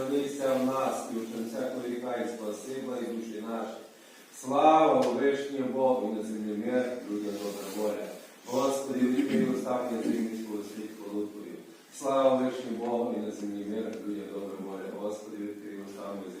звернися в нас і ученця клиріка і спасибла і душі наші. Слава вишнім Богу, на землі мир, людям добра воля. Господи, віки устав на земліського світ. Слава вишнім Богу, і на землі мир, людям добра воля. Господи, відкрий устав на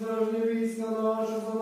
завжди вісна наша, за